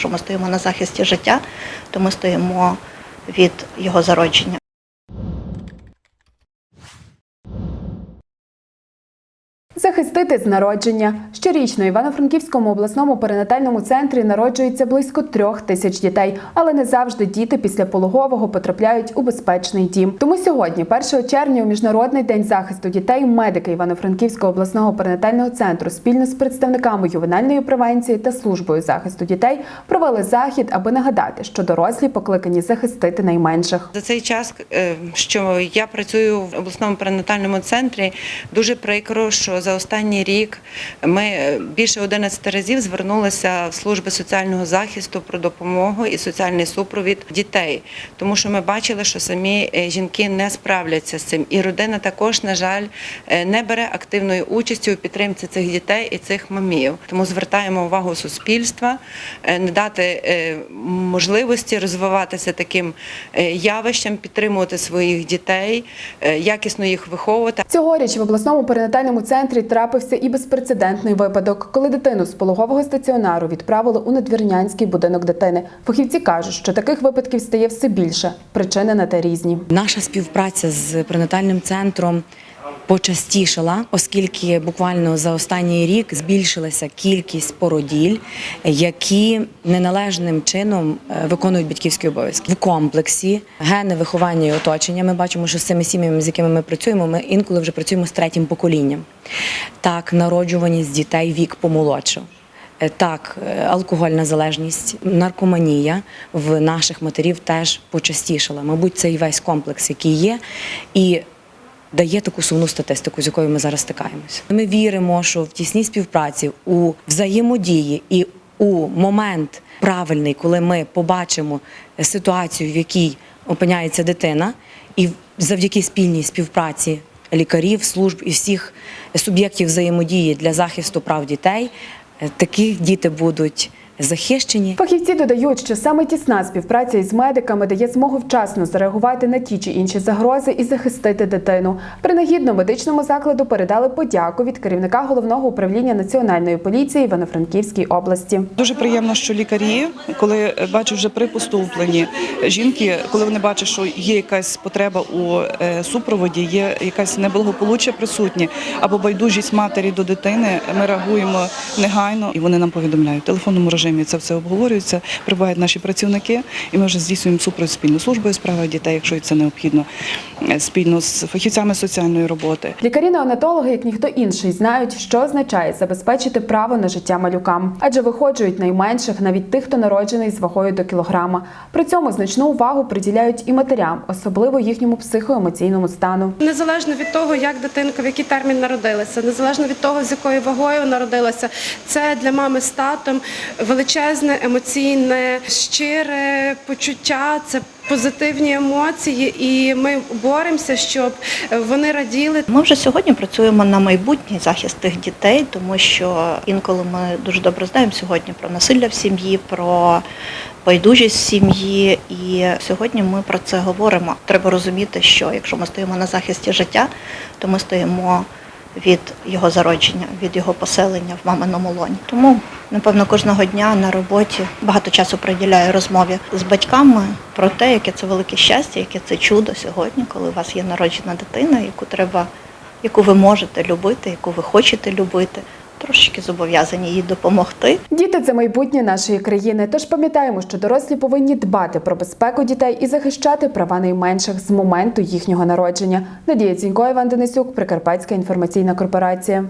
якщо ми стоїмо на захисті життя, то ми стоїмо від його зародження. Захистити з народження. Щорічно Івано-Франківському обласному перинатальному центрі народжується близько трьох тисяч дітей, але не завжди діти після пологового потрапляють у безпечний дім. Тому сьогодні, 1 червня, у міжнародний день захисту дітей, медики Івано-Франківського обласного перинатального центру спільно з представниками ювенальної превенції та службою захисту дітей провели захід, аби нагадати, що дорослі покликані захистити найменших. За цей час, е, що я працюю в обласному перинатальному центрі, дуже прикро, що за останній рік ми е, більше 11 разів звернулися в служби соціального захисту про допомогу і соціальний супровід дітей, тому що ми бачили, що самі е, жінки не справляться з цим, і родина також, на жаль, е, не бере активної участі у підтримці цих дітей і цих мамів. Тому звертаємо увагу суспільства, не дати можливості розвиватися таким явищем, підтримувати своїх дітей, якісно їх виховувати. Цьогоріч в обласному перинатальному центрі трапився і безпрецедентний випадок, коли дитину з пологового стаціонару відправили у надвірнянський будинок дитини. Фахівці кажуть, що таких випадків стає все більше. Причини на те різні. Наша співпраця з пренатальним центром почастішала, оскільки буквально за останній рік збільшилася кількість породіль, які неналежним чином е, виконують батьківські обов'язки в комплексі гени виховання і оточення. Ми бачимо, що з цими сім'ями, з якими ми працюємо, ми інколи вже працюємо з третім поколінням. Так, народжуваність дітей вік помолодшав. Е, Так, е, алкогольна залежність, наркоманія в наших матерів теж почастішала. Мабуть, це і весь комплекс, який є, і дає таку сумну статистику, з якою ми зараз стикаємося. Ми віримо, що в тісній співпраці, у взаємодії і у момент правильний, коли ми побачимо ситуацію, в якій опиняється дитина, і завдяки спільній співпраці лікарів, служб і всіх суб'єктів взаємодії для захисту прав дітей, е, такі діти будуть захищені. Фахівці додають, що саме тісна співпраця із медиками дає змогу вчасно зареагувати на ті чи інші загрози і захистити дитину. Принагідно медичному закладу передали подяку від керівника головного управління національної поліції Івано-Франківській області. Дуже приємно, що лікарі, коли бачать вже при поступленні жінки, коли вони бачать, що є якась потреба у е, супроводі, є якась неблагополуччя присутнє або байдужість матері до дитини, ми реагуємо негайно і вони нам повідомляють. В телефонному режимі це все обговорюється. Прибувають наші працівники, і ми вже здійснюємо супровід спільно з службою справи дітей, якщо це необхідно, е, спільно з фахівцями соціальної роботи. Лікарі-неонатологи, як ніхто інший, знають, що означає забезпечити право на життя малюкам, адже виходжують найменших, навіть тих, хто народжений з вагою до кілограма. При цьому значну увагу приділяють і матерям, особливо їхньому психоемоційному стану. Незалежно від того, як дитинка, в який термін народилася, незалежно від того, з якою вагою народилася, це для мами з татом величезне емоційне, щире почуття. Це позитивні емоції, і ми боремося, щоб вони раділи. Ми вже сьогодні працюємо на майбутній захист тих дітей, тому що інколи ми дуже добре знаємо сьогодні про насилля в сім'ї, про байдужість в сім'ї. І сьогодні ми про це говоримо. Треба розуміти, що якщо ми стоїмо на захисті життя, то ми стоїмо від його зародження, від його поселення в маминому лоні. Тому, напевно, кожного дня на роботі багато часу приділяю розмові з батьками про те, яке це велике щастя, яке це чудо сьогодні, коли у вас є народжена дитина, яку треба, яку ви можете любити, яку ви хочете любити. Трошечки зобов'язані їй допомогти. Діти це майбутнє нашої країни. Тож пам'ятаємо, що дорослі повинні дбати про безпеку дітей і захищати права найменших з моменту їхнього народження. Надія Цінько, Іван Денисюк, Прикарпатська інформаційна корпорація.